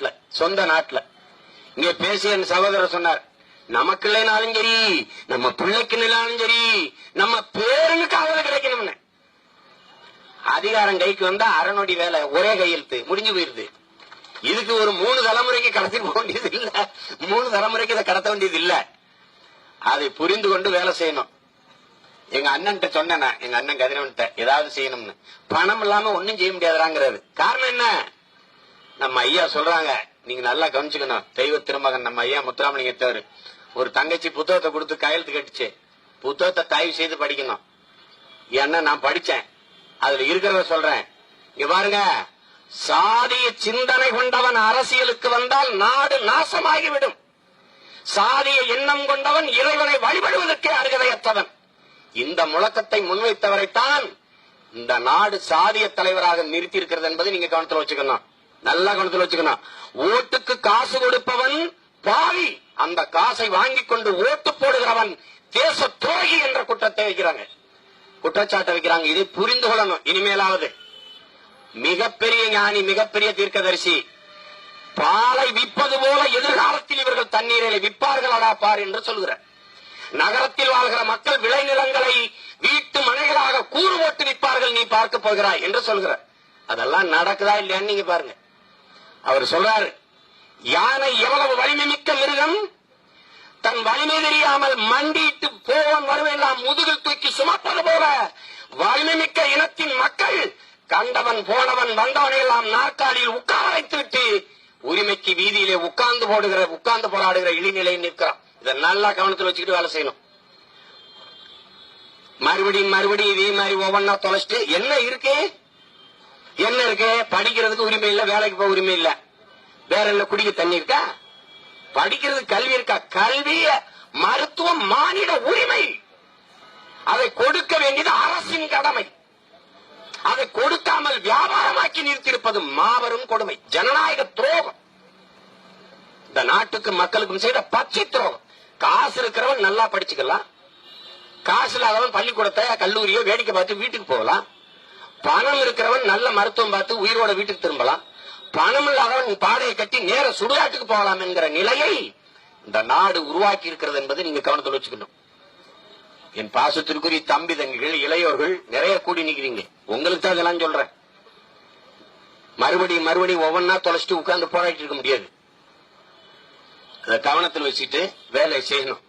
நாட்டில் சொந்த நாட்டில். இங்க பேசிய என் சகோதரர் சொன்னார் நமக்கு இல்லைனாலும் சரி நம்ம பிள்ளைக்கு இல்லைனாலும் சரி நம்ம பேருனுக்காவது கிடைக்கணும்னு. அதிகாரம் கைக்கு வந்தா அறநொடி வேலை ஒரே கையெழுத்து முடிஞ்சு போயிருது இதுக்கு ஒரு மூணு தலைமுறைக்கு கடத்தி போக வேண்டியது இல்ல. மூணு தலைமுறைக்கு இதை கடத்த வேண்டியது இல்ல. அதை புரிந்து கொண்டு வேலை செய்யணும். எங்க அண்ணன்ட்ட சொன்னேன் எங்க அண்ணன் கதிரவன்ட்ட ஏதாவது செய்யணும்னு. பணம் இல்லாம ஒன்னும் செய்ய முடியாதுறாங்கிறது காரணம் என்ன? நம்ம ஐயா சொல்றாங்க. நீங்க நல்லா கவனிச்சுக்கணும். தெய்வ திருமகன் நம்ம ஐயா முத்துராமலிங்கத்தவர். ஒரு தங்கச்சி புத்தகத்தை கொடுத்து கையெழுத்து கட்டுச்சு. புத்தகத்தை தயவு செய்து படிக்கணும். ஏன்னா நான் படிச்சேன். அதுல இருக்கிறத சொல்றேன். இங்க பாருங்க. சாதிய சிந்தனை கொண்டவன் அரசியலுக்கு வந்தால் நாடு நாசமாகிவிடும். சாதிய எண்ணம் கொண்டவன் இறைவனை வழிபடுவதற்கே அருகதையற்றவன். இந்த முழக்கத்தை முன்வைத்தவரைத்தான் இந்த நாடு சாதிய தலைவராக நிறுத்தி இருக்கிறது என்பதை நீங்க கவனத்தில் வச்சுக்கணும். நல்லா கவனத்தில் வச்சுக்கணும். ஓட்டுக்கு காசு கொடுப்பவன் பாவி. அந்த காசை வாங்கி கொண்டு ஓட்டு போடுகிறவன் தேச துரோகி என்ற குற்றத்தை வைக்கிறாங்க. குற்றச்சாட்டை வைக்கிறாங்க. இதை புரிந்து கொள்ளணும். இனிமேலாவது. மிகப்பெரிய ஞானி மிகப்பெரிய தீர்க்கதரிசி. பாலை விற்பது போல எதிர்காலத்தில் இவர்கள் தண்ணீரை விற்பார்கள் அடாப்பார் என்று சொல்கிறார் நகரத்தில் வாழ்கிற மக்கள் விளைநிலங்களை வீட்டு மனைகளாக கூறு போட்டு விற்பார்கள் நீ பார்க்க போகிறாய் என்று சொல்கிறார் அதெல்லாம் நடக்குதா இல்லையான்னு நீங்க பாருங்க. அவர் சொல்றாரு யானை எவ்வளவு வலிமை மிக்க மிருகம் தன் வலிமை தெரியாமல் மண்டிட்டு போவன் வருவெல்லாம் முதுகில் தூக்கி சுமப்பது போல வலிமை மிக்க இனத்தின் மக்கள் கண்டவன் போனவன் வந்தவனை எல்லாம் நாற்காலியில் உட்கார வைத்துவிட்டு உரிமைக்கு வீதியிலே உட்கார்ந்து போடுகிற உட்கார்ந்து போராடுகிற இழிநிலை நிற்கிறான். இதை நல்லா கவனத்தில் வச்சுக்கிட்டு வேலை செய்யணும். மறுபடியும் மறுபடியும் இதே மாதிரி ஒவ்வொன்னா தொலைச்சிட்டு என்ன இருக்கு? என்ன இருக்கு? படிக்கிறதுக்கு உரிமை இல்ல வேலைக்கு போக உரிமை இல்ல. வேற என்ன குடிக்க தண்ணி இருக்கா? படிக்கிறது கல்வி இருக்கா? கல்விய மருத்துவம் மானிட உரிமை. அதை கொடுக்க வேண்டியது அரசின் கடமை. அதை கொடுக்காமல் வியாபாரமாக்கி நிறுத்தியிருப்பது மாபெரும் கொடுமை. ஜனநாயக துரோகம். இந்த நாட்டுக்கு மக்களுக்கும் செய்த பச்சை துரோகம். காசு இருக்கிறவன் நல்லா படிச்சுக்கலாம். காசு இல்லாதவன் பள்ளிக்கூடத்தை கல்லூரியோ வேடிக்கை பார்த்து வீட்டுக்கு போகலாம். பணம் இருக்கிறவன் நல்ல மருத்துவம் பார்த்து உயிரோட வீட்டுக்கு திரும்பலாம். பணம் இல்லாதவன் பாடையை கட்டி நேர சுடுகாட்டுக்கு போகலாம் என்கிற நிலையை இந்த நாடு உருவாக்கி இருக்கிறது என்பதை நீங்க கவனத்தில் வச்சுக்கணும். என் பாசத்திற்குரிய தம்பி தங்கிகள் இளையோர்கள் நிறைய கூடி நிக்கிறீங்க. உங்களுக்கு தான் இதெல்லாம் சொல்றேன். மறுபடியும் மறுபடியும் ஒவ்வொன்னா தொலைச்சிட்டு உட்கார்ந்து போராடிட்டு இருக்க முடியாது. அதை கவனத்தில் வச்சுட்டு வேலை செய்யணும்.